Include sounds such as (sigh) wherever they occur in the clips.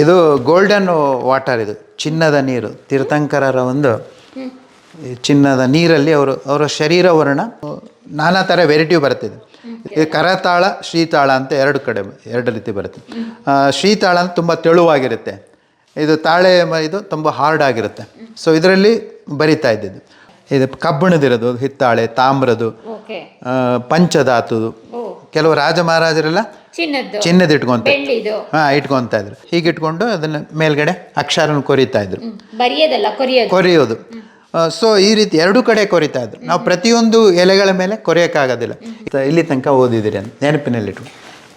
ಇದು golden water ಇದು ಚಿನ್ನದ ನೀರು ತೀರ್ಥಂಕರರ ಒಂದು ಚಿನ್ನದ ನೀರಲ್ಲಿ ಅವರು ಅವರ ಶರೀರ ವರ್ಣ ನಾನಾ ಥರ ವೆರೈಟಿ ಬರ್ತಿದೆ ಇದು. ಕರತಾಳ ಶ್ರೀತಾಳ ಅಂತ ಎರಡು ಕಡೆ ಎರಡು ರೀತಿ ಬರುತ್ತೆ. ಶ್ರೀತಾಳ ಅಂತ ತುಂಬ ತೆಳುವಾಗಿರುತ್ತೆ. ಇದು ತಾಳೆ ಇದು ತುಂಬ ಹಾರ್ಡ್ ಆಗಿರುತ್ತೆ. ಸೊ ಇದರಲ್ಲಿ ಬರಿತಾ ಇದ್ದಿದ್ದು. ಇದು ಕಬ್ಬಿಣದಿರೋದು ಹಿತ್ತಾಳೆ ತಾಮ್ರದು ಪಂಚಧಾತುದು. ಕೆಲವು ರಾಜ ಮಹಾರಾಜರೆಲ್ಲ ಚಿನ್ನದ ಇಟ್ಕೊಂತ ಹಾ ಇಟ್ಕೊಂತ ಇದ್ರು. ಹೀಗೆ ಇಟ್ಕೊಂಡು ಅದನ್ನ ಮೇಲ್ಗಡೆ ಅಕ್ಷರ ಕೊರಿತಾ ಇದ್ರು. ಕೊರಿಯೋದು. ಸೊ ಈ ರೀತಿ ಎರಡು ಕಡೆ ಕೊರಿತಾ ಇದ್ರು. ನಾವು ಪ್ರತಿಯೊಂದು ಎಲೆಗಳ ಮೇಲೆ ಕೊರೆಯೋಕ್ಕಾಗೋದಿಲ್ಲ. ಇಲ್ಲಿ ತನಕ ಓದಿದಿರಿ ಅಂತ ನೆನಪಿನಲ್ಲಿಟ್ಟು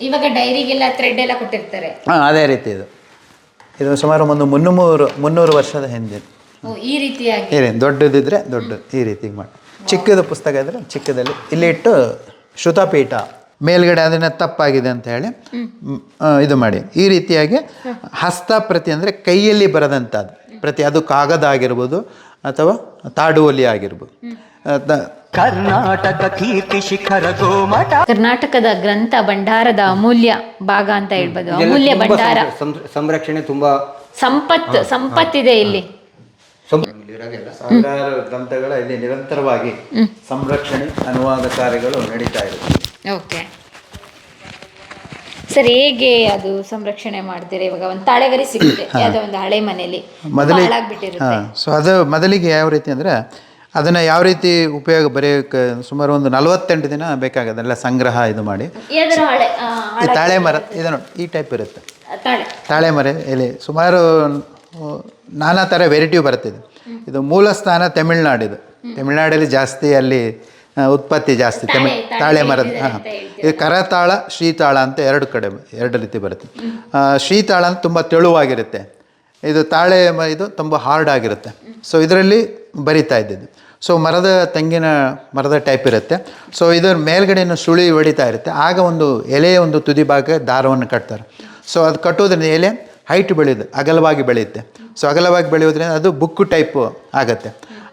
ಇವಾಗ ಡೈರಿಗೆಲ್ಲ ಥ್ರೆಡ್ ಎಲ್ಲ ಕೊಟ್ಟಿರ್ತಾರೆ. ಹಾಂ ಅದೇ ರೀತಿ ಇದು. ಇದು ಸುಮಾರು ಒಂದು ಮುನ್ನೂರು ಮುನ್ನೂರು ವರ್ಷದ ಹಿಂದೆ. ಈ ರೀತಿಯಾಗಿ. ದೊಡ್ಡದಿದ್ರೆ ದೊಡ್ಡದು ಈ ರೀತಿ ಮಾಡಿ. ಚಿಕ್ಕದ ಪುಸ್ತಕ ಇದ್ರೆ ಚಿಕ್ಕದಲ್ಲಿ. ಇಲ್ಲಿ ಇಟ್ಟು ಶ್ರುತಪೀಠ. ಮೇಲ್ಗಡೆ ಅದನ್ನ ತಪ್ಪಾಗಿದೆ ಅಂತ ಹೇಳಿ ಇದು ಮಾಡಿ. ಈ ರೀತಿಯಾಗಿ ಹಸ್ತ ಪ್ರತಿ ಅಂದರೆ ಕೈಯಲ್ಲಿ ಬರದಂಥದ್ದು. ಪ್ರತಿ ಅದು ಕಾಗದ ಆಗಿರ್ಬೋದು. ಅಥವಾ ತಾಡುವಲಿ ಆಗಿರ್ಬೋದು ಕರ್ನಾಟಕ ಕೀರ್ತಿ ಶಿಖರ ಗೋಮಠ ಕರ್ನಾಟಕದ ಗ್ರಂಥ ಭಂಡಾರದ ಅಮೂಲ್ಯ ಭಾಗ ಅಂತ ಹೇಳ್ಬೋದು. ಅಮೂಲ್ಯ ಭಂಡಾರ. ಸಂರ- ಸಂರ- ಸಂರಕ್ಷಣೆ ತುಂಬಾ ಸಂಪತ್ತು ಸಂಪತ್ತಿದೆ ಇಲ್ಲಿ. ಸಾವಿರಾರು ಗ್ರಂಥಗಳ ಇಲ್ಲಿ ನಿರಂತರವಾಗಿ ಸಂರಕ್ಷಣೆ ಅನುವಾದ ಕಾರ್ಯಗಳು ನಡೀತಾ ಇರುತ್ತೆ. ಓಕೆ. ಸರ್ ಹೇಗೆ ಅದು ಸಂರಕ್ಷಣೆ ಮಾಡ್ತೀರಿ? ಇವಾಗ ಒಂದು ತಾಳೆಗರಿ ಸಿಗುತ್ತೆ. ಯಾವುದೋ ಒಂದು ಹಳೆ ಮನೆಯಲ್ಲಿ. ಮೊದಲಿಗೆ ಸೊ ಅದು ಮೊದಲಿಗೆ ಯಾವ ರೀತಿ ಅಂದರೆ ಅದನ್ನು ಯಾವ ರೀತಿ ಉಪಯೋಗ ಬರೆಯೋಕ್ಕೆ ಸುಮಾರು ಒಂದು ನಲವತ್ತೆಂಟು ದಿನ ಬೇಕಾಗುತ್ತೆ. ಎಲ್ಲ ಸಂಗ್ರಹ ಇದು ಮಾಡಿ. ತಾಳೆ ಮರ ಇದು ನೋಡಿ ಈ ಟೈಪ್ ಇರುತ್ತೆ. ತಾಳೆ. ತಾಳೆ ಮರ ಇಲ್ಲಿ ಸುಮಾರು ನಾನಾ ಥರ ವೆರೈಟಿ ಬರ್ತಿದೆ ಇದು ಮೂಲ ಸ್ಥಾನ ತಮಿಳ್ನಾಡಿದು. ತಮಿಳ್ನಾಡಲ್ಲಿ ಜಾಸ್ತಿ ಅಲ್ಲಿ ಉತ್ಪತ್ತಿ ಜಾಸ್ತಿ ತಮಿಳ್ ತಾಳೆ- ಮರದ ಹಾಂ. ಇದು ಕರತಾಳ ಶ್ರೀತಾಳ ಅಂತ ಎರಡು ಕಡೆ ಎರಡು ರೀತಿ ಬರುತ್ತೆ. ಶ್ರೀತಾಳ ಅಂತ ತುಂಬ ತೆಳುವಾಗಿರುತ್ತೆ. ಇದು ತಾಳೆ ಮ- ಇದು ತುಂಬ ಹಾರ್ಡ್ ಆಗಿರುತ್ತೆ. ಸೊ ಇದರಲ್ಲಿ ಬರಿತಾ ಇದ್ದಿದ್ದು. ಸೊ ಮರದ ತೆಂಗಿನ ಮರದ ಟೈಪ್ ಇರುತ್ತೆ. ಸೊ ಇದರ ಮೇಲ್ಗಡೆಯನ್ನು ಸುಳಿ ಹೊಡಿತಾ ಇರುತ್ತೆ. ಆಗ ಒಂದು ಎಲೆಯ ಒಂದು ತುದಿ ಭಾಗ ದಾರವನ್ನು ಕಟ್ತಾರೆ. ಸೊ ಅದು ಕಟ್ಟೋದ್ರಿಂದ ಎಲೆ ಹೈಟ್ ಬೆಳೆಯುತ್ತೆ ಅಗಲವಾಗಿ ಬೆಳೆಯುತ್ತೆ. ಸೊ ಅಗಲವಾಗಿ ಬೆಳೆಯೋದ್ರಿಂದ ಅದು ಬುಕ್ಕು ಟೈಪು ಆಗುತ್ತೆ.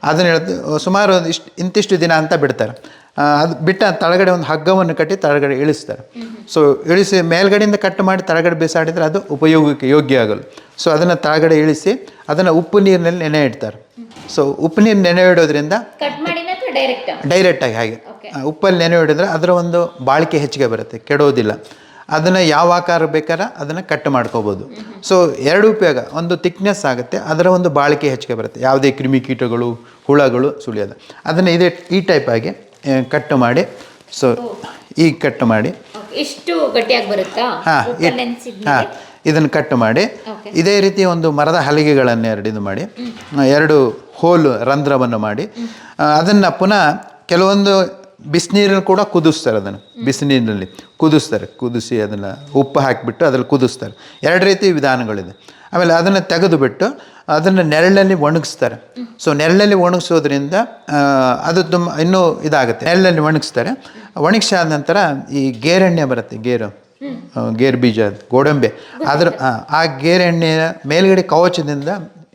ಅದನ್ನು ಹೇಳ್ದು ಸುಮಾರು ಒಂದು ಇಷ್ಟು ಇಂತಿಷ್ಟು ದಿನ ಅಂತ ಬಿಡ್ತಾರೆ. ಅದು ಬಿಟ್ಟ ತಳಗಡೆ ಒಂದು ಹಗ್ಗವನ್ನು ಕಟ್ಟಿ ತಳಗಡೆ ಇಳಿಸ್ತಾರೆ. ಸೊ ಇಳಿಸಿ ಮೇಲ್ಗಡೆಯಿಂದ ಕಟ್ ಮಾಡಿ ತಳಗಡೆ ಬಿಸಾಡಿದರೆ ಅದು ಉಪಯೋಗಕ್ಕೆ ಯೋಗ್ಯ ಆಗಲ್ಲ. ಸೊ ಅದನ್ನು ತಳಗಡೆ ಇಳಿಸಿ ಅದನ್ನು ಉಪ್ಪು ನೀರಿನಲ್ಲಿ ನೆನೆ ಇಡ್ತಾರೆ. ಸೊ ಉಪ್ಪು ನೀರು ನೆನೆ ಇಡೋದ್ರಿಂದ ಡೈರೆಕ್ಟಾಗಿ ಹಾಗೆ. ಉಪ್ಪಲ್ಲಿ ನೆನೆ ಇಡಿದ್ರೆ ಅದರ ಒಂದು ಬಾಳಿಕೆ ಹೆಚ್ಚಿಗೆ ಬರುತ್ತೆ ಕೆಡೋದಿಲ್ಲ. ಅದನ್ನು ಯಾವ ಆಕಾರ ಬೇಕಾದ್ರೆ ಅದನ್ನು ಕಟ್ ಮಾಡ್ಕೋಬೋದು. ಸೊ ಎರಡು ಉಪಯೋಗ. ಒಂದು ತಿಕ್ನೆಸ್ ಆಗುತ್ತೆ ಅದರ ಒಂದು ಬಾಳಿಕೆ ಹೆಚ್ಚಿಗೆ ಬರುತ್ತೆ. ಯಾವುದೇ ಕ್ರಿಮಿಕೀಟಗಳು ಹುಳಗಳು ಸುಳಿಯೋದು ಅದನ್ನು ಇದೇ ಈ ಟೈಪ್ ಆಗಿ ಕಟ್ ಮಾಡಿ ಸೊ ಈ ಕಟ್ ಮಾಡಿ. ಇಷ್ಟು ಗಟ್ಟಿಯಾಗಿ ಬರುತ್ತಾ? ಹಾಂ? ಹಾಂ ಇದನ್ನು ಕಟ್ ಮಾಡಿ. ಇದೇ ರೀತಿ ಒಂದು ಮರದ ಹಲಿಗೆಗಳನ್ನು ಎರಡು ಇದು ಮಾಡಿ ಎರಡು ಹೋಲು ರಂಧ್ರವನ್ನು ಮಾಡಿ. ಅದನ್ನು ಪುನಃ ಕೆಲವೊಂದು ಬಿಸಿನೀರಲ್ಲಿ ಕೂಡ ಕುದಿಸ್ತಾರೆ ಅದನ್ನು. ಬಿಸಿನೀರಿನಲ್ಲಿ ಕುದಿಸ್ತಾರೆ. ಕುದಿಸಿ ಅದನ್ನು ಉಪ್ಪು ಹಾಕಿಬಿಟ್ಟು ಅದರಲ್ಲಿ ಕುದಿಸ್ತಾರೆ. ಎರಡು ರೀತಿ ವಿಧಾನಗಳಿದೆ. ಆಮೇಲೆ ಅದನ್ನು ತೆಗೆದುಬಿಟ್ಟು ಅದನ್ನು ನೆರಳಲ್ಲಿ ಒಣಗಿಸ್ತಾರೆ. ಸೊ ನೆರಳಲ್ಲಿ ಒಣಗಿಸೋದ್ರಿಂದ ಅದು ತುಂಬ ಇನ್ನೂ ಇದಾಗುತ್ತೆ. ನೆರಳಲ್ಲಿ ಒಣಗಿಸ್ತಾರೆ. ಆದ ನಂತರ ಈ ಗೇರೆಣ್ಣೆ ಬರುತ್ತೆ ಗೇರು. ಗೇರು ಬೀಜ ಗೋಡಂಬೆ. ಅದ್ರ ಆ ಗೇರೆಣ್ಣೆಯ ಮೇಲ್ಗಡೆ ಕವಚದಿಂದ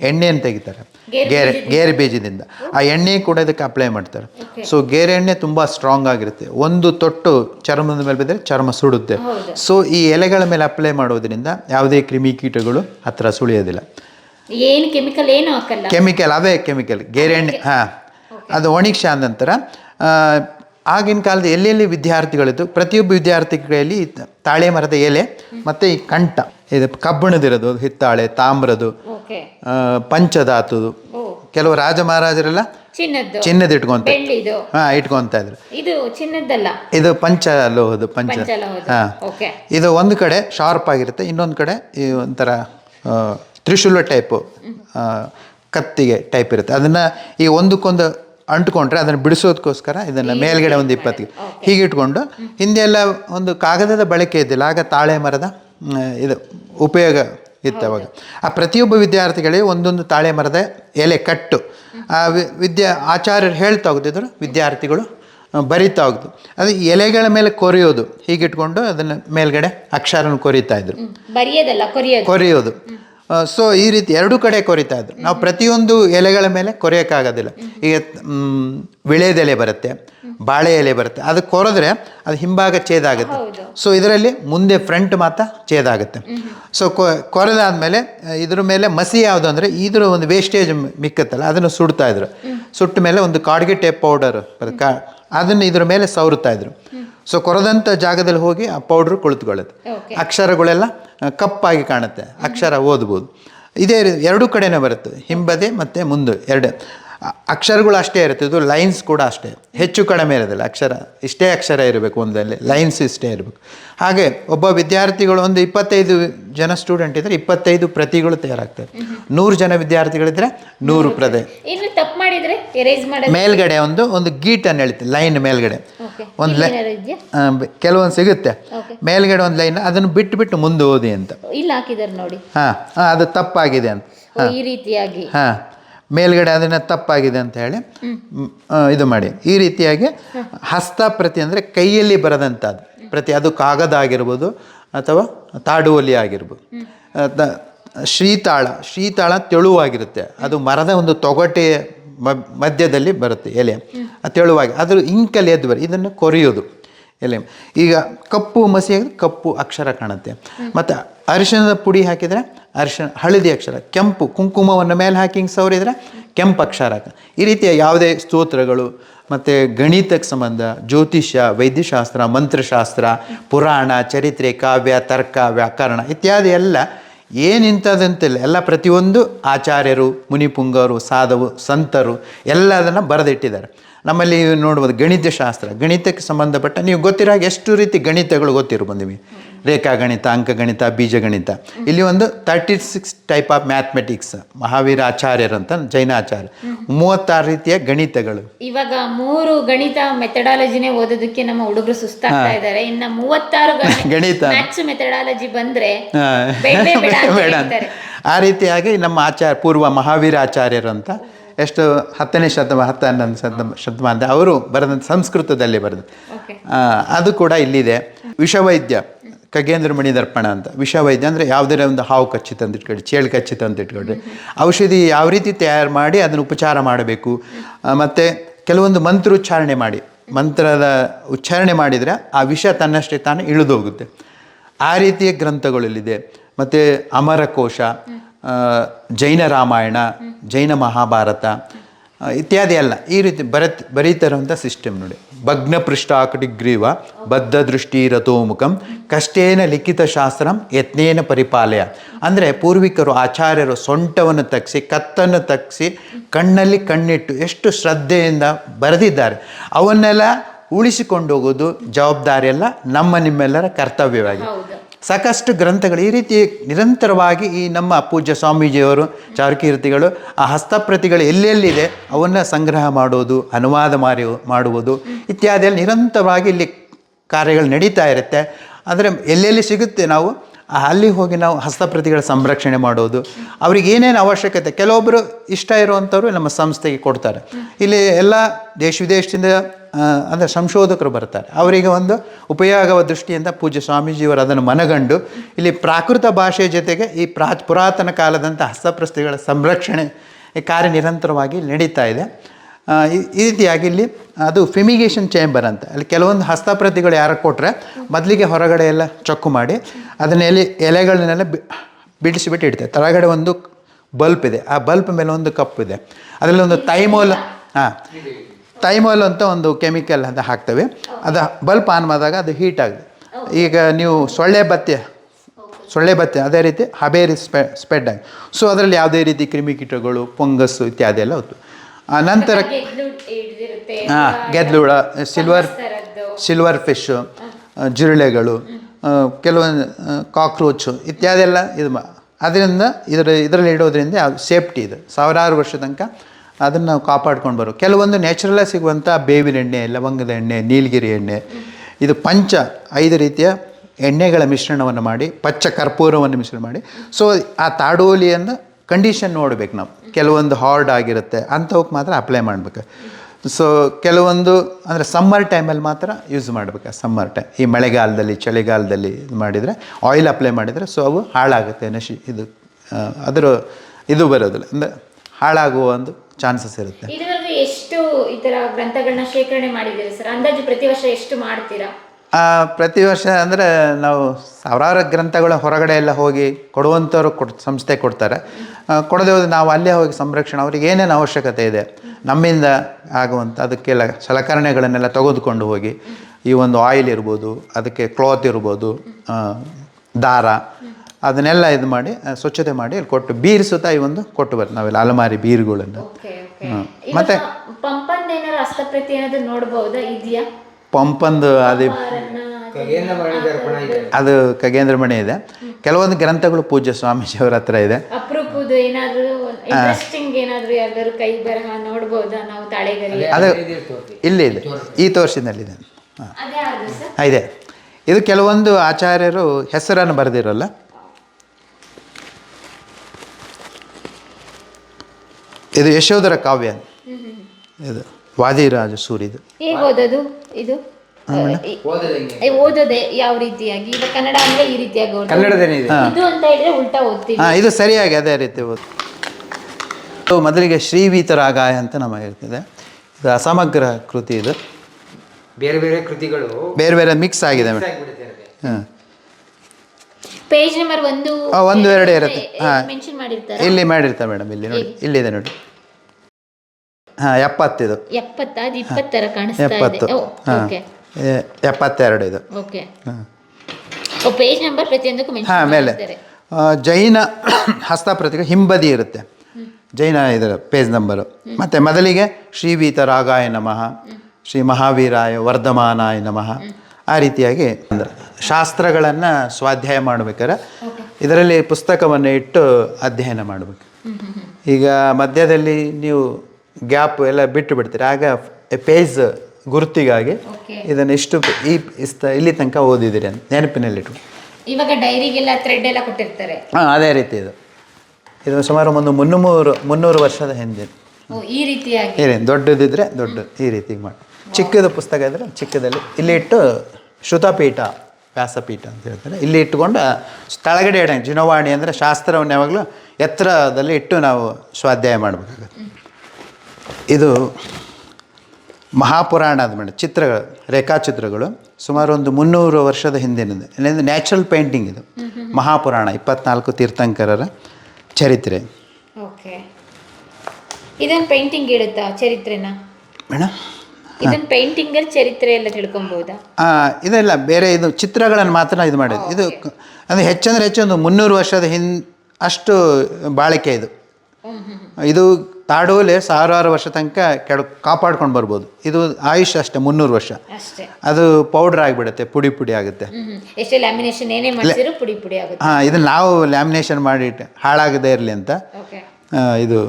ಎಣ್ಣೆಯನ್ನು ತೆಗಿತಾರೆ. ಗೇರೆ ಗೇರೆ ಬೀಜದಿಂದ. ಆ ಎಣ್ಣೆ ಕೂಡ ಇದಕ್ಕೆ ಅಪ್ಲೈ ಮಾಡ್ತಾರೆ. ಸೊ ಗೇರೆ ಎಣ್ಣೆ ತುಂಬ ಸ್ಟ್ರಾಂಗ್ ಆಗಿರುತ್ತೆ. ಒಂದು ತೊಟ್ಟು ಚರ್ಮದ ಮೇಲೆ ಬಿದ್ದರೆ ಚರ್ಮ ಸುಡುತ್ತೆ. ಸೊ ಈ ಎಲೆಗಳ ಮೇಲೆ ಅಪ್ಲೈ ಮಾಡೋದ್ರಿಂದ ಯಾವುದೇ ಕ್ರಿಮಿಕೀಟಗಳು ಹತ್ತಿರ ಸುಳಿಯೋದಿಲ್ಲ. ಏನು ಕೆಮಿಕಲ್ ಏನು ಹಾಕಲ್ಲ. ಕೆಮಿಕಲ್ ಅವೇ ಕೆಮಿಕಲ್ ಗೇರೆ ಎಣ್ಣೆ ಹಾಂ. ಅದು ಒಣಿಕ್ಷ ಆದ ನಂತರ ಆಗಿನ ಕಾಲದ ಎಲ್ಲೆಲ್ಲಿ ವಿದ್ಯಾರ್ಥಿಗಳಿದ್ದು ಪ್ರತಿಯೊಬ್ಬ ವಿದ್ಯಾರ್ಥಿಗಳಲ್ಲಿ ತಾಳೆ ಮರದ ಎಲೆ ಮತ್ತು ಈ ಕಂಠ ಇದು ಕಬ್ಬಿಣದಿರೋದು ಹಿತ್ತಾಳೆ ತಾಮ್ರದು ಪಂಚಧಾತುದು. ಕೆಲವು ರಾಜ ಮಹಾರಾಜರೆಲ್ಲ ಚಿನ್ನದ ಇಟ್ಕೊಂತ ಹಾ ಇಟ್ಕೊಂತ ಇದ್ರು. ಇದು ಚಿನ್ನದ್ದಲ್ಲ? ಇದು ಪಂಚಲೋಹದು ಪಂಚ. ಪಂಚಲೋಹದ್ದು. ಹಾಂ. ಇದು ಒಂದು ಕಡೆ ಶಾರ್ಪ್ ಆಗಿರುತ್ತೆ ಇನ್ನೊಂದು ಕಡೆ ಈ ಒಂಥರ ತ್ರಿಶೂಲ ಟೈಪು ಕತ್ತಿಗೆ ಟೈಪ್ ಇರುತ್ತೆ. ಅದನ್ನು ಈ ಒಂದಕ್ಕೊಂದು ಅಂಟ್ಕೊಂಡ್ರೆ ಅದನ್ನು ಬಿಡಿಸೋದಕ್ಕೋಸ್ಕರ ಇದನ್ನು ಮೇಲ್ಗಡೆ ಒಂದು ಇಪ್ಪತ್ತಿಗೆ ಹೀಗೆ ಇಟ್ಕೊಂಡು ಹಿಂದೆ ಎಲ್ಲ ಒಂದು ಕಾಗದದ ಬಳಕೆ ಇದ್ದಿಲ್ಲ ಆಗ ತಾಳೆ ಮರದ ಇದು ಉಪಯೋಗ ಇತ್ತು ಅವಾಗ ಆ ಪ್ರತಿಯೊಬ್ಬ ವಿದ್ಯಾರ್ಥಿಗಳಿಗೆ ಒಂದೊಂದು ತಾಳೆ ಮರದ ಎಲೆ ಕಟ್ಟು. ಆ ವಿದ್ಯಾ ಆಚಾರ್ಯರು ಹೇಳ್ತಾ ಹೋಗ್ತಿದ್ರು ವಿದ್ಯಾರ್ಥಿಗಳು ಬರಿತಾ ಹೋಗ್ದು ಅದು ಎಲೆಗಳ ಮೇಲೆ ಕೊರೆಯೋದು. ಹೀಗಿಟ್ಕೊಂಡು ಅದನ್ನು ಮೇಲ್ಗಡೆ ಅಕ್ಷರನ ಕೊರಿತಾ ಇದ್ರು. ಬರಿಯೋದಲ್ಲ ಕೊರಿಯೋದು. ಕೊರೆಯೋದು. ಸೊ ಈ ರೀತಿ ಎರಡೂ ಕಡೆ ಕೊರಿತಾ ಇದ್ರು. ನಾವು ಪ್ರತಿಯೊಂದು ಎಲೆಗಳ ಮೇಲೆ ಕೊರೆಯೋಕ್ಕಾಗೋದಿಲ್ಲ. ಈಗ ವಿಳೆದೆಲೆ ಬರುತ್ತೆ. ಬಾಳೆ ಎಲೆ ಬರುತ್ತೆ. ಅದು ಕೊರೆದ್ರೆ ಅದು ಹಿಂಭಾಗ ಛೇದಾಗುತ್ತೆ. ಆಗುತ್ತೆ ಸೊ ಇದರಲ್ಲಿ ಮುಂದೆ ಫ್ರಂಟ್ ಮಾತ್ರ ಛೇದಾಗುತ್ತೆ. ಸೊ ಕೊರೆದಾದ್ಮೇಲೆ ಇದ್ರ ಮೇಲೆ ಮಸಿ ಯಾವುದು ಅಂದರೆ ಇದ್ರ ಒಂದು ವೇಸ್ಟೇಜ್ ಮಿಕ್ಕತ್ತಲ್ಲ ಅದನ್ನು ಸುಡ್ತಾ ಇದ್ರು. ಸುಟ್ಟ ಮೇಲೆ ಒಂದು ಕಾಡ್ಗೆ ಟೇಪ್ ಪೌಡರ್ ಕಾ ಅದನ್ನು ಇದ್ರ ಮೇಲೆ ಸವರುತ್ತಾ ಇದ್ರು. ಸೊ ಕೊರದಂಥ ಜಾಗದಲ್ಲಿ ಹೋಗಿ ಆ ಪೌಡ್ರ್ ಕುಳಿತುಕೊಳ್ಳುತ್ತೆ. ಅಕ್ಷರಗಳೆಲ್ಲ ಕಪ್ಪಾಗಿ ಕಾಣುತ್ತೆ. ಅಕ್ಷರ ಓದ್ಬೋದು. ಇದೇ ಎರಡು ಕಡೆನೇ ಬರುತ್ತೆ. ಹಿಂಬದೆ ಮತ್ತು ಮುಂದೆ ಎರಡು. ಅಕ್ಷರಗಳು ಅಷ್ಟೇ ಇರುತ್ತೆ ಇದು ಲೈನ್ಸ್ ಕೂಡ ಅಷ್ಟೇ. ಹೆಚ್ಚು ಕಡಿಮೆ ಇರೋದಿಲ್ಲ ಅಕ್ಷರ ಇಷ್ಟೇ ಅಕ್ಷರ ಇರಬೇಕು ಒಂದಲ್ಲಿ ಲೈನ್ಸ್ ಇಷ್ಟೇ ಇರಬೇಕು. ಹಾಗೆ ಒಬ್ಬ ವಿದ್ಯಾರ್ಥಿಗಳು ಒಂದು ಇಪ್ಪತ್ತೈದು ಜನ ಸ್ಟೂಡೆಂಟ್ ಇದ್ದರೆ ಇಪ್ಪತ್ತೈದು ಪ್ರತಿಗಳು ತಯಾರಾಗ್ತವೆ ನೂರು ಜನ ವಿದ್ಯಾರ್ಥಿಗಳಿದ್ದರೆ ನೂರು ಪ್ರದೆ ಮೇಲ್ಗಡೆ ಒಂದು ಒಂದು ಗೀಟನ್ನು ಹೇಳ್ತೀವಿ ಲೈನ್ ಮೇಲ್ಗಡೆ. ಒಂದು ಲೈನ್ ಕೆಲವೊಂದು ಸಿಗುತ್ತೆ. ಮೇಲ್ಗಡೆ ಒಂದು ಲೈನ್ ಅದನ್ನು ಬಿಟ್ಟು ಬಿಟ್ಟು ಮುಂದೆ ಓದಿ ಅಂತ. ಇಲ್ಲಿ ಹಾಕಿದಾರೆ ನೋಡಿ. ಹಾಂ ಅದು ತಪ್ಪಾಗಿದೆ ಅಂತ. ಈ ರೀತಿಯಾಗಿ. ಹಾಂ. ಮೇಲ್ಗಡೆ ಅದನ್ನು ತಪ್ಪಾಗಿದೆ ಅಂತ ಹೇಳಿ ಇದು ಮಾಡಿ. ಈ ರೀತಿಯಾಗಿ ಹಸ್ತಪ್ರತಿ ಅಂದರೆ ಕೈಯಲ್ಲಿ ಬರದಂಥದ್ದು ಪ್ರತಿ ಅದು ಕಾಗದ ಆಗಿರ್ಬೋದು. ಅಥವಾ ತಾಡುವಲಿ ಆಗಿರ್ಬೋದು ಶ್ರೀತಾಳ ಶ್ರೀತಾಳ ತೆಳುವಾಗಿರುತ್ತೆ. ಅದು ಮರದ ಒಂದು ತೊಗಟೆ ಮಧ್ಯದಲ್ಲಿ ಬರುತ್ತೆ ಎಲೆ. ತೆಳುವಾಗಿ ಅದ್ರ ಇಂಕಲ್ಲಿ ಎದ್ದು ಬರ ಇದನ್ನು ಕೊರೆಯೋದು ಎಲೆ. ಈಗ ಕಪ್ಪು ಮಸಿ ಕಪ್ಪು ಅಕ್ಷರ ಕಾಣುತ್ತೆ. ಮತ್ತು ಅರಿಶಿಣದ ಪುಡಿ ಹಾಕಿದರೆ ಅರಿಶಿಣ ಹಳದಿ ಅಕ್ಷರ, ಕೆಂಪು, ಕುಂಕುಮವನ್ನು ಮೇಲೆ ಹಾಕಿ ಹಿಂಗೆ ಸವರಿದ್ರೆ ಕೆಂಪು ಅಕ್ಷರ ಈ ರೀತಿಯ ಯಾವುದೇ ಸ್ತೋತ್ರಗಳು, ಮತ್ತು ಗಣಿತಕ್ಕೆ ಸಂಬಂಧ, ಜ್ಯೋತಿಷ್ಯ, ವೈದ್ಯಶಾಸ್ತ್ರ, ಮಂತ್ರಶಾಸ್ತ್ರ, ಪುರಾಣ, ಚರಿತ್ರೆ, ಕಾವ್ಯ ತರ್ಕ ವ್ಯಾಕರಣ ಇತ್ಯಾದಿ ಎಲ್ಲ ಏನಿಂಥದ್ದಂತಿಲ್ಲ ಎಲ್ಲ ಪ್ರತಿಯೊಂದು ಆಚಾರ್ಯರು, ಮುನಿಪುಂಗರು, ಸಾಧವು, ಸಂತರು ಎಲ್ಲ ಅದನ್ನು ಬರೆದಿಟ್ಟಿದ್ದಾರೆ. ನಮ್ಮಲ್ಲಿ ನೋಡ್ಬೋದು ಗಣಿತಶಾಸ್ತ್ರ. ಗಣಿತಕ್ಕೆ ಸಂಬಂಧಪಟ್ಟ ನೀವು ಗೊತ್ತಿರೋ ಹಾಗೆ ಎಷ್ಟು ರೀತಿ ಗಣಿತಗಳು ಗೊತ್ತಿರ್ಬೋದು ನಿಮಗೆ ರೇಖಾಗಣಿತ ಅಂಕಗಣಿತ ಬೀಜಗಣಿತ. ಇಲ್ಲಿ ಒಂದು thirty six type of mathematics Mahavira ಆಚಾರ್ಯರಂತ Jaina ಆಚಾರ್ಯ ಮೂವತ್ತಾರು ರೀತಿಯ ಗಣಿತಗಳು. ಇವಾಗ ಮೂರು ಗಣಿತ ಮೆಥಡಾಲಜಿನೇ ಓದೋದಕ್ಕೆ ನಮ್ಮ ಹುಡುಗರು ಸುಸ್ತಾಗ್ತಾ ಇದ್ದಾರೆ ಇನ್ನ ಮೂವತ್ತಾರು (laughs) ಗಣಿತ. ಮೆಥಡಾಲಜಿ ಬಂದ್ರೆ. ಬೇಡ ಅಂತ (laughs) ಅಂತ. ಆ ರೀತಿಯಾಗಿ ನಮ್ಮ ಆಚಾರ ಪೂರ್ವ ಮಹಾವೀರ ಆಚಾರ್ಯರು ಅಂತ ಎಷ್ಟು ಹತ್ತನೇ ಶತಮ ಹತ್ತ ಹನ್ನೊಂದು ಶತಮ ಶತಮಾನದ ಅವರು ಬರೆದಂಥ ಸಂಸ್ಕೃತದಲ್ಲಿ ಬರೆದ. ಅದು ಕೂಡ ಇಲ್ಲಿದೆ. ವಿಷವೈದ್ಯ ಖಗೇಂದ್ರ ಮಣಿ ದರ್ಪಣ ಅಂತ. ವಿಷವೈದ್ಯ ಅಂದರೆ ಯಾವುದೇ ಒಂದು ಹಾವು ಕಚ್ಚಿತ ಅಂತ ಇಟ್ಕೊಳ್ಳಿ, ಚೇಳು ಕಚ್ಚಿತ ಅಂತ ಇಟ್ಕೊಳ್ಳಿ. ಔಷಧಿ ಯಾವ ರೀತಿ ತಯಾರು ಮಾಡಿ ಅದನ್ನು ಉಪಚಾರ ಮಾಡಬೇಕು. ಮತ್ತು ಕೆಲವೊಂದು ಮಂತ್ರೋಚ್ಚಾರಣೆ ಮಾಡಿ. ಮಂತ್ರದ ಉಚ್ಚಾರಣೆ ಮಾಡಿದರೆ ಆ ವಿಷ ತನ್ನಷ್ಟೇ ತಾನು ಇಳಿದೋಗುತ್ತೆ. ಆ ರೀತಿಯ ಗ್ರಂಥಗಳಲ್ಲಿದೆ. ಮತ್ತು ಅಮರಕೋಶ ಜೈನ ರಾಮಾಯಣ, ಜೈನ ಮಹಾಭಾರತ ಇತ್ಯಾದಿ ಎಲ್ಲ ಈ ರೀತಿ ಬರತ್ ಬರೀತಾರಂಥ ಸಿಸ್ಟಮ್ ನೋಡಿ. ಭಗ್ನ ಪೃಷ್ಠಾಕಟಿಗ್ರೀವ ಬದ್ಧ ದೃಷ್ಟಿ ರಥೋಮುಖಂ ಕಷ್ಟೇನ ಲಿಖಿತ ಶಾಸ್ತ್ರಂ ಯತ್ನೇನ ಪರಿಪಾಲಯ. ಅಂದರೆ ಪೂರ್ವಿಕರು ಆಚಾರ್ಯರು ಸೊಂಟವನ್ನು ತಗ್ಸಿ, ಕತ್ತನ್ನು ತಗ್ಸಿ, ಕಣ್ಣಲ್ಲಿ ಕಣ್ಣಿಟ್ಟು ಎಷ್ಟು ಶ್ರದ್ಧೆಯಿಂದ ಬರೆದಿದ್ದಾರೆ. ಅವನ್ನೆಲ್ಲ ಉಳಿಸಿಕೊಂಡು ಹೋಗೋದು ಜವಾಬ್ದಾರಿ ಎಲ್ಲ ನಮ್ಮ ನಿಮ್ಮೆಲ್ಲರ ಕರ್ತವ್ಯವಾಗಿದೆ ಸಾಕಷ್ಟು ಗ್ರಂಥಗಳು ಈ ರೀತಿ ನಿರಂತರವಾಗಿ ಈ ನಮ್ಮ ಪೂಜ್ಯ ಸ್ವಾಮೀಜಿಯವರು, ಚಾರುಕೀರ್ತಿಗಳು, ಆ ಹಸ್ತಪ್ರತಿಗಳು ಎಲ್ಲೆಲ್ಲಿದೆ ಅವನ್ನು ಸಂಗ್ರಹ ಮಾಡುವುದು ಅನುವಾದ ಮಾರಿ ಮಾಡುವುದು ಇತ್ಯಾದಿಯಲ್ಲಿ ನಿರಂತರವಾಗಿ ಇಲ್ಲಿ ಕಾರ್ಯಗಳು ನಡೀತಾ ಇರುತ್ತೆ. ಆದರೆ ಎಲ್ಲೆಲ್ಲಿ ಸಿಗುತ್ತೆ ನಾವು ಅಲ್ಲಿ ಹೋಗಿ ನಾವು ಹಸ್ತಪ್ರತಿಗಳ ಸಂರಕ್ಷಣೆ ಮಾಡೋದು. ಅವ್ರಿಗೆ ಏನೇನು ಅವಶ್ಯಕತೆ? ಕೆಲವೊಬ್ಬರು ಇಷ್ಟ ಇರುವಂಥವ್ರು ನಮ್ಮ ಸಂಸ್ಥೆಗೆ ಕೊಡ್ತಾರೆ. ಇಲ್ಲಿ ಎಲ್ಲ ದೇಶ ವಿದೇಶದಿಂದ ಅಂದರೆ ಸಂಶೋಧಕರು ಬರ್ತಾರೆ. ಅವರಿಗೆ ಒಂದು ಉಪಯೋಗವ ದೃಷ್ಟಿಯಿಂದ ಪೂಜ್ಯ ಸ್ವಾಮೀಜಿಯವರು ಅದನ್ನು ಮನಗಂಡು, ಇಲ್ಲಿ ಪ್ರಾಕೃತ ಭಾಷೆಯ ಜೊತೆಗೆ ಈ ಪ್ರಾ ಪುರಾತನ ಕಾಲದಂಥ ಹಸ್ತಪ್ರತಿಗಳ ಸಂರಕ್ಷಣೆ ಕಾರ್ಯನಿರಂತರವಾಗಿ ಕಾರ್ಯ ನಿರಂತರವಾಗಿ ನಡೀತಾ ಇದೆ. ಈ ರೀತಿಯಾಗಿ ಇಲ್ಲಿ ಅದು ಫಿಮಿಗೇಷನ್ ಚೇಂಬರ್ ಅಂತ. ಅಲ್ಲಿ ಕೆಲವೊಂದು ಹಸ್ತಪ್ರತಿಗಳು ಯಾರು ಕೊಟ್ಟರೆ ಮೊದಲಿಗೆ ಹೊರಗಡೆ ಎಲ್ಲ ಚೊಕ್ಕು ಮಾಡಿ ಅದನ್ನ ಎಲೆ ಎಲೆಗಳನ್ನೆಲ್ಲ ಬಿಡಿಸಿಬಿಟ್ಟು ಇಡ್ತಾರೆ ಕೆಳಗಡೆ ಒಂದು ಬಲ್ಪ್ ಇದೆ. ಆ ಬಲ್ಪ್ ಮೇಲೆ ಒಂದು ಕಪ್ ಇದೆ. ಅದರಲ್ಲಿ ಒಂದು ತೈಮೋಲ್ ಹಾಂ ತೈಮೋಲ್ ಅಂತ ಒಂದು ಕೆಮಿಕಲ್ ಅಂತ ಹಾಕ್ತೇವೆ. ಅದು ಬಲ್ಪ್ ಆನ್ ಮಾಡಿದಾಗ ಅದು ಹೀಟ್ ಆಗಿದೆ ಈಗ ನೀವು ಸೊಳ್ಳೆ ಬತ್ತಿ, ಸೊಳ್ಳೆ ಬತ್ತೆ ಅದೇ ರೀತಿ ಹಬೇರಿ ಸ್ಪೆ ಸ್ಪ್ರೆಡ್ ಆಗಿ. ಸೊ ಅದರಲ್ಲಿ ಯಾವುದೇ ರೀತಿ ಕ್ರಿಮಿಕೀಟಗಳು ಫಂಗಸ್ಸು ಇತ್ಯಾದಿ ಎಲ್ಲ ಹೊತ್ತು ಆ ನಂತರ ಹಾಂ ಗೆದ್ಲುಳ ಸಿಲ್ವರ್. ಸಿಲ್ವರ್ ಫಿಶ್ಶು ಜಿರಳೆಗಳು ಕೆಲವೊಂದು ಕಾಕ್ರೋಚು ಇತ್ಯಾದಿ ಎಲ್ಲ ಇದು ಅದರಿಂದ ಇದರ ಇದರಲ್ಲಿ ಇಡೋದ್ರಿಂದ ಸೇಫ್ಟಿ ಇದು. ಸಾವಿರಾರು ವರ್ಷ ತನಕ ಅದನ್ನು ನಾವು ಕಾಪಾಡ್ಕೊಂಡು ಬರೋ ಕೆಲವೊಂದು ನ್ಯಾಚುರಲಾಗಿ ಸಿಗುವಂಥ ಬೇವಿನ ಎಣ್ಣೆ ಲವಂಗದ ಎಣ್ಣೆ ನೀಲಗಿರಿ ಎಣ್ಣೆ ಇದು ಪಂಚ ಐದು ರೀತಿಯ ಎಣ್ಣೆಗಳ ಮಿಶ್ರಣವನ್ನು ಮಾಡಿ ಪಚ್ಚ ಕರ್ಪೂರವನ್ನು ಮಿಶ್ರಣ ಮಾಡಿ. ಸೊ ಆ ತಾಡೋಲಿಯನ್ನು ಕಂಡೀಷನ್ ನೋಡಬೇಕು ನಾವು. ಕೆಲವೊಂದು ಹಾರ್ಡ್ ಆಗಿರುತ್ತೆ ಅಂಥವಕ್ಕೆ ಮಾತ್ರ ಅಪ್ಲೈ ಮಾಡಬೇಕು. ಸೊ ಕೆಲವೊಂದು ಅಂದರೆ ಸಮ್ಮರ್ ಟೈಮಲ್ಲಿ ಮಾತ್ರ ಯೂಸ್ ಮಾಡಬೇಕು ಸಮ್ಮರ್ ಟೈಮ್ ಈ ಮಳೆಗಾಲದಲ್ಲಿ, ಚಳಿಗಾಲದಲ್ಲಿ ಇದು ಮಾಡಿದರೆ ಆಯಿಲ್ ಅಪ್ಲೈ ಮಾಡಿದರೆ ಸೊ ಅವು ಹಾಳಾಗುತ್ತೆ, ನಶಿ, ಇದು ಅದರ ಇದು ಬರೋದಿಲ್ಲ. ಅಂದರೆ ಹಾಳಾಗುವ ಒಂದು ಚಾನ್ಸಸ್ ಇರುತ್ತೆ. ಎಷ್ಟು ಈ ಥರ ಗ್ರಂಥಗಳನ್ನ ಶೇಖರಣೆ ಮಾಡಿದ್ದೀರಿ ಸರ್? ಅಂದಾಜು ಪ್ರತಿ ವರ್ಷ ಎಷ್ಟು ಮಾಡ್ತೀರಾ? ಪ್ರತಿ ವರ್ಷ ಅಂದರೆ ನಾವು ಸಾವಿರಾರು ಗ್ರಂಥಗಳ ಹೊರಗಡೆ ಎಲ್ಲ ಹೋಗಿ ಕೊಡುವಂಥವ್ರು ಕೊಡ್ ಸಂಸ್ಥೆ ಕೊಡ್ತಾರೆ. ಕೊಡದೆ ಹೋದ್ರೆ ನಾವು ಅಲ್ಲೇ ಹೋಗಿ ಸಂರಕ್ಷಣೆ ಅವ್ರಿಗೆ ಏನೇನು ಅವಶ್ಯಕತೆ ಇದೆ ನಮ್ಮಿಂದ ಆಗುವಂಥ ಅದಕ್ಕೆಲ್ಲ ಸಲಕರಣೆಗಳನ್ನೆಲ್ಲ ತೆಗೆದುಕೊಂಡು ಹೋಗಿ ಈ ಒಂದು ಆಯಿಲ್ ಇರ್ಬೋದು ಅದಕ್ಕೆ ಕ್ಲಾತ್ ಇರ್ಬೋದು ದಾರ ಅದನ್ನೆಲ್ಲ ಇದು ಮಾಡಿ ಸ್ವಚ್ಛತೆ ಮಾಡಿ ಅಲ್ಲಿ ಕೊಟ್ಟು ಬೀರ್ ಸುತ್ತ ಈ ಒಂದು ಕೊಟ್ಟು ಬರ್ತೀವಿ ನಾವೆಲ್ಲ ಅಲಮಾರಿ ಬೀರುಗಳನ್ನು. ಮತ್ತೆ? ಪಂಪನ್ ಹಸ್ತಪ್ರತಿ ಏನಾದ್ರು ನೋಡಬಹುದಾ ಇದೆಯಾ? ಪಂಪಂದು ಅದು ಅದು ಖಗೇಂದ್ರ ಮಣಿ ಇದೆ. ಕೆಲವೊಂದು ಗ್ರಂಥಗಳು ಪೂಜ್ಯ ಸ್ವಾಮೀಜಿಯವರ ಹತ್ರ ಇದೆ. ಅಪರೂಪದ ಏನಾದ್ರು ಇಂಟ್ರೆಸ್ಟಿಂಗ್ ಏನಾದ್ರು ಯಾವ್ದಾದ್ರು ಕೈ ಬರಹ ನೋಡ್ಬೋದಾ ನಾವು ತಾಳೆಗರಿ ಅದು ಇಲ್ಲಿ ಇದೆ. ಈ ತೋರ್ಸಿನಲ್ಲಿದೆ ಹಾಂ. ಅದೇ ಯಾವ್ದು ಸರ್? ಇದೆ. ಇದು ಕೆಲವೊಂದು ಆಚಾರ್ಯರು ಹೆಸರನ್ನು ಬರೆದಿರಲ್ಲ. ಇದು ಯಶೋಧರ ಕಾವ್ಯ. ಇದು. ವಾದಿರಾಜ ಸೂರಿದು. ಹೇಗೆ ಓದೋದು ಇದು? ಈ- ಈ ಓದೋದೆ ಯಾವ ರೀತಿಯಾಗಿ? ಈಗ ಕನ್ನಡ ಅಂದ್ರೆ ಈ ರೀತಿಯಾಗಿ ಓದೋದು. ಕನ್ನಡದೇನಿದೆ ಇದು. ಅಂತ ಹೇಳಿದ್ರೆ ಉಲ್ಟಾ ಓದ್ತೀವಿ ಹಾಂ ಇದು ಸರಿಯಾಗಿ ಅದೇ ರೀತಿ ಓದು. ಮೊದಲಿಗೆ ಶ್ರೀವೀತರಾಗಾಯ ಅಂತ ನಮಗೆ ಇರ್ತದೆ ಇದು ಅಸಮಗ್ರ ಕೃತಿ ಇದು. ಬೇರೆ ಬೇರೆ ಕೃತಿಗಳು ಬೇರೆ ಬೇರೆ ಮಿಕ್ಸ್ ಆಗಿದೆ ಮೇಡಮ್. ಆಗ್ಬಿಡುತ್ತೆ ಹಾಂ. ಪೇಜ್ ನಂಬರ್ ಒಂದು ಆ, ಒಂದು ಎರಡು ಇರುತ್ತೆ. ಹಾ. ಮೆನ್ಷನ್ ಮಾಡಿರ್ತಾರೆ? ಇಲ್ಲಿ ಮಾಡಿರ್ತಾರೆ ಮೇಡಮ್ ಇಲ್ಲಿ ನೋಡಿ. ಇಲ್ಲಿದೆ ನೋಡಿ. ಹಾಂ ಎಪ್ಪತ್ತಿದು. ಎಪ್ಪತ್ತ ಅದು ಇಪ್ಪತ್ತರ ಕಾಣಿಸ್ತಾ ಇದೆ. ಎಪ್ಪತ್ತು. ಹಾಂ ಓಕೆ. ಎಪ್ಪತ್ತೆರಡು ಇದು. ಓಕೆ. ಓ ಪೇಜ್ ನಂಬರ್ ಪ್ರತಿಯೊಂದಕ್ಕೂ ಹಾಂ ಮೆನ್ಷನ್ ಮೇಲೆ. ಮಾಡಿರ್ತಾರೆ ಆ, ಜೈನ (coughs) ಹಸ್ತಪ್ರತಿಗೆ ಹಿಂಬದಿ ಇರುತ್ತೆ. ಜೈನ ಇದರ ಪೇಜ್ ನಂಬರು ಮತ್ತು ಮೊದಲಿಗೆ ಶ್ರೀವೀತ ರಾಗಾಯ ನಮಃ ಶ್ರೀ ಮಹಾವೀರಾಯ ವರ್ಧಮಾನಾಯ ನಮಃ. ಆ ರೀತಿಯಾಗಿ ಅಂದ್ರೆ ಶಾಸ್ತ್ರಗಳನ್ನು ಸ್ವಾಧ್ಯಾಯ ಮಾಡ್ಬೇಕಾರೆ. ಇದರಲ್ಲಿ ಪುಸ್ತಕವನ್ನು ಇಟ್ಟು ಅಧ್ಯಯನ ಮಾಡಬೇಕು. ಈಗ ಮಧ್ಯದಲ್ಲಿ ನೀವು ಗ್ಯಾಪ್ ಎಲ್ಲ ಬಿಟ್ಟು ಬಿಡ್ತೀರಿ? ಆಗ ಪೇಜ್ ಗುರುತಿಗಾಗಿ. ಇದನ್ನು ಇಷ್ಟು ಈ ಇಸ್ತ ಇಲ್ಲಿ ತನಕ ಓದಿದ್ದೀರಿ ಅಂತ ನೆನಪಿನಲ್ಲಿಟ್ಟು. ಇವಾಗ ಡೈರಿಗೆಲ್ಲ ಥ್ರೆಡ್ ಎಲ್ಲ ಕೊಟ್ಟಿರ್ತಾರೆ. ಹಾಂ ಅದೇ ರೀತಿ ಇದು. ಇದು ಸುಮಾರು ಒಂದು ಮುನ್ನೂರು ಮುನ್ನೂರು ವರ್ಷದ ಹಿಂದೆ. ಈ ರೀತಿಯಾಗಿ. ದೊಡ್ಡದಿದ್ರೆ ದೊಡ್ಡ ಈ ರೀತಿ ಮಾಡಿ. ಚಿಕ್ಕದ ಪುಸ್ತಕ ಇದ್ರೆ ಚಿಕ್ಕದಲ್ಲಿ. ಇಲ್ಲಿ ಇಟ್ಟು ಶ್ರುತಪೀಠ ವ್ಯಾಸಪೀಠ ಅಂತ ಹೇಳ್ತಾರೆ. ಇಲ್ಲಿ ಇಟ್ಟುಕೊಂಡು ತಳಗಡೆ ಇಡ ಜಿನವಾಣಿ ಅಂದರೆ ಶಾಸ್ತ್ರವನ್ನು ಯಾವಾಗಲೂ ಎತ್ತರದಲ್ಲಿ ಇಟ್ಟು ನಾವು ಸ್ವಾಧ್ಯಾಯ ಮಾಡಬೇಕಾಗುತ್ತೆ. ಇದು ಮಹಾಪುರಾಣದ ಮೇಡಮ್ ಚಿತ್ರಗಳು ರೇಖಾಚಿತ್ರಗಳು ಸುಮಾರು ಒಂದು ಮುನ್ನೂರು ವರ್ಷದ ಹಿಂದಿನದು ಇಲ್ಲಿಂದ ನ್ಯಾಚುರಲ್ ಪೇಂಟಿಂಗ್ ಇದು. ಮಹಾಪುರಾಣ ಇಪ್ಪತ್ನಾಲ್ಕು ತೀರ್ಥಂಕರರ ಚರಿತ್ರೆ. ಓಕೆ. ಇದೊಂದು ಪೇಂಟಿಂಗ್ ಇಡುತ್ತಾ ಚರಿತ್ರೆನ? ಮೇಡಮ್ ಇದೊಂದು ಪೇಂಟಿಂಗ್ ಅಲ್ಲಿ ಚರಿತ್ರೆ ಎಲ್ಲ ಇದೆಲ್ಲ ಬೇರೆ ಇದು ಚಿತ್ರಗಳನ್ನು ಮಾತ್ರ ಇದು ಮಾಡಿದ್ದು. ಇದು ಅಂದ್ರೆ ಅಂದರೆ ಹೆಚ್ಚಂದ್ರೆ ಹೆಚ್ಚು ಒಂದು ಮುನ್ನೂರು ವರ್ಷದ ಹಿಂದ್ ಅಷ್ಟು ಬಾಳಿಕೆ ಇದು. ಇದು ತಾಡೋಲೆ ಸಾವಿರಾರು ವರ್ಷ ತನಕ ಕೆಡ ಕಾಪಾಡ್ಕೊಂಡು ಬರ್ಬೋದು. ಇದು ಆಯುಷ್ ಅಷ್ಟೇ ಮುನ್ನೂರು ವರ್ಷ. ಅದು ಪೌಡರ್ ಆಗಿಬಿಡುತ್ತೆ ಪುಡಿ ಪುಡಿ ಆಗುತ್ತೆ. ಹಾಂ ಇದನ್ನ ನಾವು ಲ್ಯಾಮಿನೇಷನ್ ಮಾಡಿಟ್ಟು ಹಾಳಾಗದೇ ಇರಲಿ ಅಂತ. ಇದು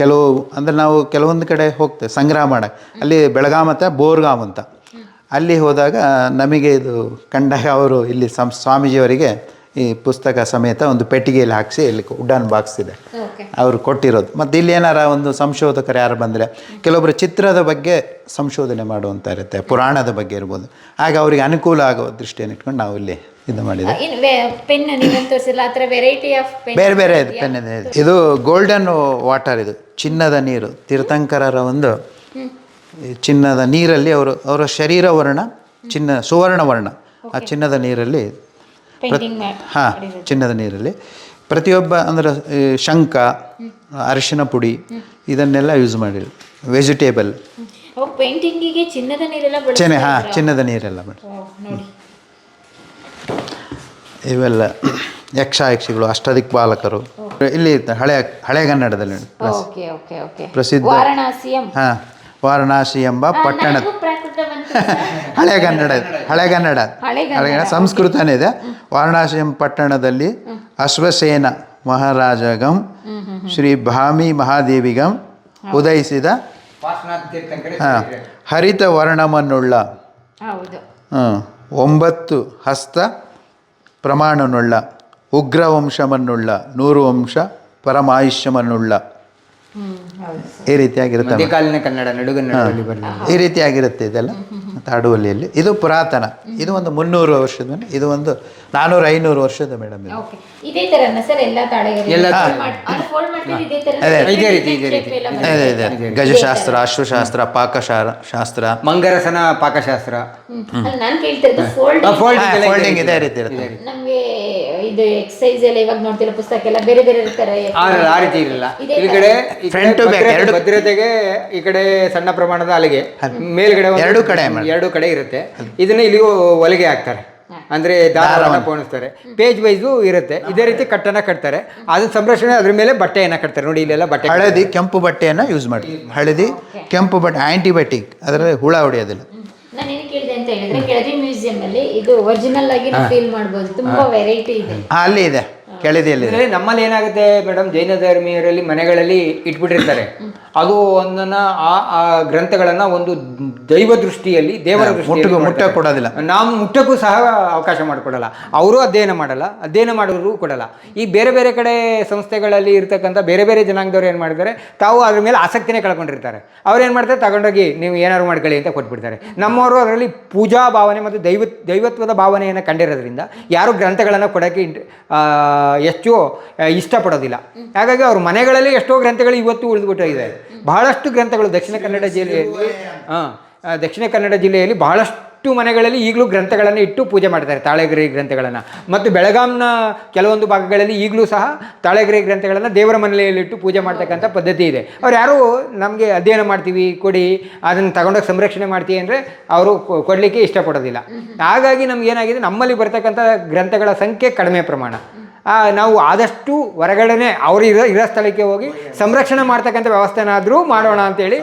ಕೆಲವು ಅಂದರೆ ನಾವು ಕೆಲವೊಂದು ಕಡೆ ಹೋಗ್ತೇವೆ ಸಂಗ್ರಹ ಮಾಡಕ್ಕೆ. ಅಲ್ಲಿ ಬೆಳಗಾಂ ಅಂತ ಬೋರ್ಗಾಮ್ ಅಂತ. ಅಲ್ಲಿ ಹೋದಾಗ ನಮಗೆ ಇದು ಕಂಡಾಗ ಅವರು ಇಲ್ಲಿ ಸಂ ಸ್ವಾಮೀಜಿಯವರಿಗೆ ಈ ಪುಸ್ತಕ ಸಮೇತ ಒಂದು ಪೆಟ್ಟಿಗೆಯಲ್ಲಿ ಹಾಕಿಸಿ ಇಲ್ಲಿ ಉಡಾನ್ ಬಾಕ್ಸ್ ಇದೆ. ಅವರು ಕೊಟ್ಟಿರೋದು. ಮತ್ತು ಇಲ್ಲಿ ಏನಾರ ಒಂದು ಸಂಶೋಧಕರು ಯಾರು ಬಂದರೆ ಕೆಲವೊಬ್ಬರು ಚಿತ್ರದ ಬಗ್ಗೆ ಸಂಶೋಧನೆ ಮಾಡುವಂಥ ಇರುತ್ತೆ ಪುರಾಣದ ಬಗ್ಗೆ ಇರ್ಬೋದು. ಆಗ ಅವರಿಗೆ ಅನುಕೂಲ ಆಗೋ ದೃಷ್ಟಿಯನ್ನು ಇಟ್ಕೊಂಡು ನಾವು ಇಲ್ಲಿ ಇದು ಮಾಡಿದೆ ಬೇರೆ ಬೇರೆ ಇದೆ ಪೆನ್ ಇದೆ. ಇದು ಗೋಲ್ಡನ್ ವಾಟರ್ ಇದು ಚಿನ್ನದ ನೀರು ತೀರ್ಥಂಕರರ ಒಂದು ಚಿನ್ನದ ನೀರಲ್ಲಿ ಅವರು ಅವರ ಶರೀರ ವರ್ಣ ಚಿನ್ನ ಸುವರ್ಣ ವರ್ಣ ಆ ಚಿನ್ನದ ನೀರಲ್ಲಿ ಹಾಂ ಚಿನ್ನದ ನೀರಲ್ಲಿ. ಪ್ರತಿಯೊಬ್ಬ ಅಂದ್ರೆ ಶಂಖ ಅರಿಶಿನ ಪುಡಿ ಇದನ್ನೆಲ್ಲ ಯೂಸ್ ಮಾಡಿರಿ ವೆಜಿಟೇಬಲ್ ಪೇಂಟಿಂಗಿಗೆ ಚಿನ್ನದ ನೀರೆಲ್ಲ ಚೆನ್ನ ಹಾಂ ಚಿನ್ನದ ನೀರೆಲ್ಲ ಮಾಡಿ. ಇವೆಲ್ಲ ಯಕ್ಷ ಯಕ್ಷಿಗಳು ಅಷ್ಟದಿಕ್ಪಾಲಕರು ಇಲ್ಲಿ ಹಳೆಯ ಹಳೆ ಹಳೆಗನ್ನಡದಲ್ಲಿ ಓಕೆ ಓಕೆ ಓಕೆ. ಪ್ರಸಿದ್ಧ ವಾರಣಾಸಿಯಂ. ಹಾಂ. ವಾರಣಾಸಿ ಎಂಬ ಪಟ್ಟಣ. ಹಳೆ ಕನ್ನಡ ಹಳೆ ಹಳೆಗನ್ನಡ ಹಳೆ ಹಳೆಗನ್ನಡ ಹಳೆಗನ್ನಡ, ಹಳೆಗನ್ನಡ ಸಂಸ್ಕೃತನೇ ಇದೆ. ವಾರಣಾಸಿ ಎಂಬ ಪಟ್ಟಣದಲ್ಲಿ ಅಶ್ವಸೇನ ಮಹಾರಾಜಗಂ ಶ್ರೀ ಭಾಮಿ ಮಹಾದೇವಿಗಂ ಉದಯಿಸಿದ ಹಾಂ ಹರಿತ ವರ್ಣಮನ್ನುಳ್ಳ ಒಂಬತ್ತು ಹಸ್ತ ಪ್ರಮಾಣನುಳ್ಳ ಉಗ್ರ ವಂಶಮನ್ನುಳ್ಳ ನೂರು ವಂಶ ಪರಮಾಯುಷ್ಯಮನ್ನುಳ್ಳ ಈ ರೀತಿಯಾಗಿರುತ್ತೆ ಮಧ್ಯಕಾಲೀನ ಕನ್ನಡ ನಡುಗನ್ನಡದಲ್ಲಿ ಬರಲಿ. ಈ ರೀತಿಯಾಗಿರುತ್ತೆ ಇದೆಲ್ಲ. ಮತ್ತು ಅಡುವಲ್ಲಿಯಲ್ಲಿ ಇದು ಪುರಾತನ. ಇದು ಒಂದು ಮುನ್ನೂರು ವರ್ಷದ ಮೇಲೆ ಇದು ಒಂದು ನಾನೂರ ಐನೂರು ವರ್ಷದ ಮೇಡಮ್ ಇದು ಓಕೆ. ಇದೇ ತರನ ಸರ್ ಎಲ್ಲಾ ತಾಳೆಗರಿ ಎಲ್ಲ ಫೋಲ್ಡ್ ಮಾಡ್ತಿದ್ದು ಇದೇ ತರ ಅದೇ. ಇದೇ ರೀತಿ, ಇದೇ ರೀತಿ. ಇದೆ ಇದೆ ಗಜಶಾಸ್ತ್ರ ಅಶ್ವಶಾಸ್ತ್ರ ಪಾಕಶಾರ ಶಾಸ್ತ್ರ. ಮಂಗರಸನ ಪಾಕಶಾಸ್ತ್ರ. ನಾನು ಕೇಳ್ತಿರೋದು ಫೋಲ್ಡಿಂಗ್ ಇದೇ ರೀತಿ ಇರುತ್ತೆ. ನಮ್ಗೆ ಇದು ಎಕ್ಸಸೈಸ್ ಎಲ್ಲ ಇವಾಗ ನೋಡ್ತಿರೋ ಪುಸ್ತಕ ಎಲ್ಲ ಬೇರೆ ಬೇರೆ ಇರ್ತಾರೆ. ಆ ರೀತಿ ಇರಲ್ಲ. ಇದೇ ಈ ಕಡೆ ಫ್ರಂಟ್ ಭದ್ರತೆ- ಎರಡು- ಭದ್ರತೆಗೆ ಈ ಕಡೆ ಸಣ್ಣ ಪ್ರಮಾಣದ ಅಲಿಗೆ ಮೇಲ್ಗಡೆ ಎರಡು ಕಡೆ. ಎರಡು ಕಡೆ ಇರುತ್ತೆ. ಇದನ್ನ ಇಲ್ಲಿಗೂ ಹೊಲಿಗೆ ಹಾಕ್ತಾರೆ. ಅಂದ್ರೆ ದಾರವನ್ನು ಪೋಣಿಸ್ತಾರೆ. ಪೇಜ್ ವೈಸು ಇರುತ್ತೆ. ಇದೇ ರೀತಿ ಕಟ್ಟನ ಕಟ್ತಾರೆ. ಅದನ್ನ ಸಂರಕ್ಷಣೆ ಅದ್ರ ಮೇಲೆ ಬಟ್ಟೆಯನ್ನ ಕಟ್ತಾರೆ. ನೋಡಿ ಇಲ್ಲೆಲ್ಲ ಬಟ್ಟೆ ಹಳದಿ ಕೆಂಪು ಬಟ್ಟೆಯನ್ನ ಯೂಸ್ ಮಾಡಿ ಹಳದಿ ಕೆಂಪು ಬಟ್ಟೆ ಆಂಟಿಬಯೋಟಿಕ್ ಅದರಲ್ಲಿ ಹುಳ ಹೊಡೆಯೋದಿಲ್ಲ. ನಾನು ಏನು ಕೇಳಿದೆ ಅಂತ ಹೇಳಿದ್ರೆ ಕೆಳದಿ ಮ್ಯೂಸಿಯಂ ಅಲ್ಲಿ ಇದು ಒರಿಜಿನಲ್ ಆಗಿ ಫೀಲ್ ಮಾಡ್ಬೋದು. ತುಂಬಾ ವೆರೈಟಿ ಇದೆ. ಅಲ್ಲಿ ಇದೆ. ಕೆಳದಿಯಲ್ಲಿ ಇದ್ರಲ್ಲಿ ನಮ್ಮಲ್ಲಿ ಏನಾಗುತ್ತೆ ಮೇಡಮ್ ಜೈನ ಧರ್ಮೀಯರಲ್ಲಿ ಮನೆಗಳಲ್ಲಿ ಇಟ್ಬಿಟ್ಟಿರ್ತಾರೆ. ಅದು ಒಂದನ್ನ ಆ ಆ ಗ್ರಂಥಗಳನ್ನ ಒಂದು ದೈವ ದೃಷ್ಟಿಯಲ್ಲಿ ದೇವರ ದೃಷ್ಟಿಯಲ್ಲಿ ಮುಟ್ಟಕ್ಕೂ- ನೋಡ್ತಾರೆ. ಮುಟ್ಟಕ್ಕೆ ಕೊಡೋದಿಲ್ಲ. ನಾವು ಮುಟ್ಟಕ್ಕೂ ಸಹ ಅವಕಾಶ ಮಾಡಿಕೊಡಲ್ಲ. ಅವರು ಅಧ್ಯಯನ ಮಾಡಲ್ಲ ಅಧ್ಯಯನ ಮಾಡೋರು ಕೊಡಲ್ಲ. ಈ ಬೇರೆ ಬೇರೆ ಕಡೆ ಸಂಸ್ಥೆಗಳಲ್ಲಿ ಇರ್ತಕ್ಕಂಥ ಬೇರೆ ಬೇರೆ ಜನಾಂಗದವ್ರು ಏನು ಮಾಡಿದ್ದಾರೆ ತಾವು ಅದ್ರ ಮೇಲೆ ಆಸಕ್ತಿನೇ ಕಳ್ಕೊಂಡಿರ್ತಾರೆ. ಅವ್ರು ಏನು ಮಾಡ್ತಾರೆ ತಗೊಂಡೋಗಿ ನೀವು ಏನಾದ್ರು ಮಾಡ್ಕೊಳ್ಳಿ ಅಂತ ಕೊಟ್ಬಿಡ್ತಾರೆ. ನಮ್ಮವರು ಅದರಲ್ಲಿ ಪೂಜಾ ಭಾವನೆ ಮತ್ತು ದೈವ ದೈವತ್ವದ ಭಾವನೆಯನ್ನು ಕಂಡಿರೋದ್ರಿಂದ ಯಾರು ಗ್ರಂಥಗಳನ್ನು ಕೊಡೋಕ್ಕೆ ಇಂಟ್- ಆ, ಹೆಚ್ಚು ಇಷ್ಟಪಡೋದಿಲ್ಲ. ಹಾಗಾಗಿ ಅವ್ರ ಮನೆಗಳಲ್ಲಿ ಎಷ್ಟೋ ಗ್ರಂಥಗಳು ಇವತ್ತು ಉಳಿದುಬಿಟ್ಟಿದೆ. ಬಹಳಷ್ಟು ಗ್ರಂಥಗಳು ದಕ್ಷಿಣ ಕನ್ನಡ ಜಿಲ್ಲೆಯಲ್ಲಿ ಹಾಂ ದಕ್ಷಿಣ ಕನ್ನಡ ಜಿಲ್ಲೆಯಲ್ಲಿ ಬಹಳಷ್ಟು ಮನೆಗಳಲ್ಲಿ ಈಗಲೂ ಗ್ರಂಥಗಳನ್ನು ಇಟ್ಟು ಪೂಜೆ ಮಾಡ್ತಾರೆ ತಾಳೆಗರಿ ಗ್ರಂಥಗಳನ್ನು. ಮತ್ತು ಬೆಳಗಾಂನ ಕೆಲವೊಂದು ಭಾಗಗಳಲ್ಲಿ ಈಗಲೂ ಸಹ ತಾಳೆಗರಿ ಗ್ರಂಥಗಳನ್ನು ದೇವರ ಮನೆಯಲ್ಲಿ ಇಟ್ಟು ಪೂಜೆ ಮಾಡ್ತಕ್ಕಂಥ ಪದ್ಧತಿ ಇದೆ. ಅವ್ರು ಯಾರು ನಮಗೆ ಅಧ್ಯಯನ ಮಾಡ್ತೀವಿ, ಕೊಡಿ, ಅದನ್ನು ತಗೊಂಡೋಗಿ ಸಂರಕ್ಷಣೆ ಮಾಡ್ತೀವಿ ಅಂದರೆ ಅವರು ಕೊಡಲಿಕ್ಕೆ ಇಷ್ಟಪಡೋದಿಲ್ಲ. ಹಾಗಾಗಿ ನಮ್ಗೆ ಏನಾಗಿದೆ, ನಮ್ಮಲ್ಲಿ ಬರ್ತಕ್ಕಂಥ ಗ್ರಂಥಗಳ ಸಂಖ್ಯೆ ಕಡಿಮೆ ಪ್ರಮಾಣ. ನಾವು ಆದಷ್ಟು ಹೊರಗಡೆನೆ ಅವರು ಇರೋ ಇರೋ ಸ್ಥಳಕ್ಕೆ ಹೋಗಿ ಸಂರಕ್ಷಣೆ ಮಾಡ್ತಕ್ಕಂಥ ವ್ಯವಸ್ಥೆನಾದರೂ ಮಾಡೋಣ ಅಂತೇಳಿ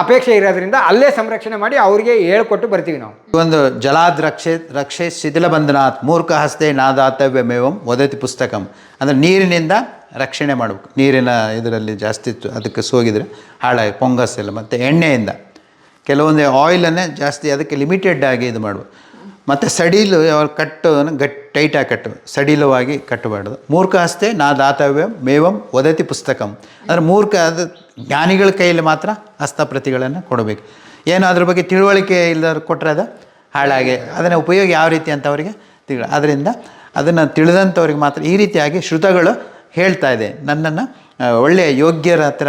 ಅಪೇಕ್ಷೆ ಇರೋದ್ರಿಂದ ಅಲ್ಲೇ ಸಂರಕ್ಷಣೆ ಮಾಡಿ ಅವರಿಗೆ ಹೇಳ್ಕೊಟ್ಟು ಬರ್ತೀವಿ ನಾವು. ಒಂದು ಜಲಾದ್ ರಕ್ಷೆ ರಕ್ಷೆ ಶಿಥಿಲ ಬಂಧನಾತ್ ಮೂರ್ಖ ಹಸ್ತೆ ನಾದಾತವ್ಯಮೇವಂ ವದತಿ ಪುಸ್ತಕಂ. ಅಂದರೆ ನೀರಿನಿಂದ ರಕ್ಷಣೆ ಮಾಡಬೇಕು. ನೀರಿನ ಇದರಲ್ಲಿ ಜಾಸ್ತಿ ಅದಕ್ಕೆ ಸೋಗಿದರೆ ಹಾಳಾಗಿ, ಪೊಂಗಸ್ ಎಲ್ಲ ಮತ್ತು ಎಣ್ಣೆಯಿಂದ. ಕೆಲವೊಂದು ಆಯಿಲನ್ನೇ ಜಾಸ್ತಿ ಅದಕ್ಕೆ ಲಿಮಿಟೆಡ್ ಆಗಿ ಇದು ಮಾಡಬೇಕು. ಮತ್ತು ಸಡಿಲು ಕಟ್ಟು ಗಟ್ ಟೈಟಾಗಿ ಕಟ್ಟು ಸಡಿಲವಾಗಿ ಕಟ್ಟಬಾರ್ದು. ಮೂರ್ಖ ಹಸ್ತೆ, ನಾ ದಾತವ್ಯ, ಮೇವಂ, ವದತಿ ಪುಸ್ತಕಂ. ಅಂದರೆ ಮೂರ್ಖ ಅದು ಜ್ಞಾನಿಗಳ ಕೈಯಲ್ಲಿ ಮಾತ್ರ ಹಸ್ತಪ್ರತಿಗಳನ್ನು ಕೊಡಬೇಕು. ಏನು ಅದ್ರ ಬಗ್ಗೆ ತಿಳುವಳಿಕೆ ಇಲ್ಲದವ್ರು ಕೊಟ್ಟರೆ ಅದು ಹಾಳಾಗಿ, ಅದನ್ನು ಉಪಯೋಗ ಯಾವ ರೀತಿ ಅಂತ ಅವರಿಗೆ ತಿಳಿ ಅದರಿಂದ ಅದನ್ನು ತಿಳಿದಂಥವ್ರಿಗೆ ಮಾತ್ರ ಈ ರೀತಿಯಾಗಿ ಶ್ರುತಗಳು ಹೇಳ್ತಾ ಇದೆ. ನನ್ನನ್ನು ಒಳ್ಳೆಯ ಯೋಗ್ಯರ ಹತ್ರ